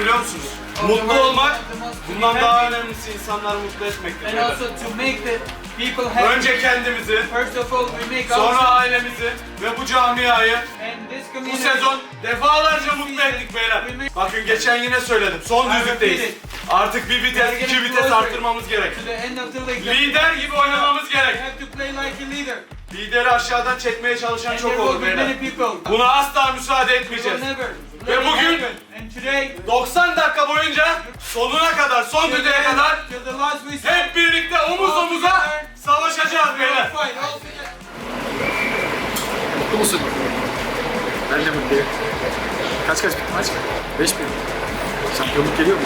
Biliyor musunuz? of the Mutlu world, olmak, the most to be bundan daha önemlisi insanları mutlu etmektir. And also to make the people happy. Önce kendimizi, First of all, we make sonra ourselves ailemizi ve bu camiayı and this bu community. sezon defalarca mutlu ettik beyler. Bakın geçen yine söyledim. Son düzlükteyiz. Artık bir vites, iki vites arttırmamız gerek. To the end of the league. Lider gibi oynamamız You gerek. have to play like a leader. Lideri aşağıdan çekmeye çalışan çok olur beyler. Buna asla müsaade etmeyeceğiz. Ve bugün- happen. And today, 90 dakika boyunca sonuna kadar, son düdüğe kadar hep birlikte omuz omuza savaşacağız beyler. Mutlu musun? Ben de mutluyum. Kaç kaç bitti maç? 5 mi? Şampiyonluk geliyor mu?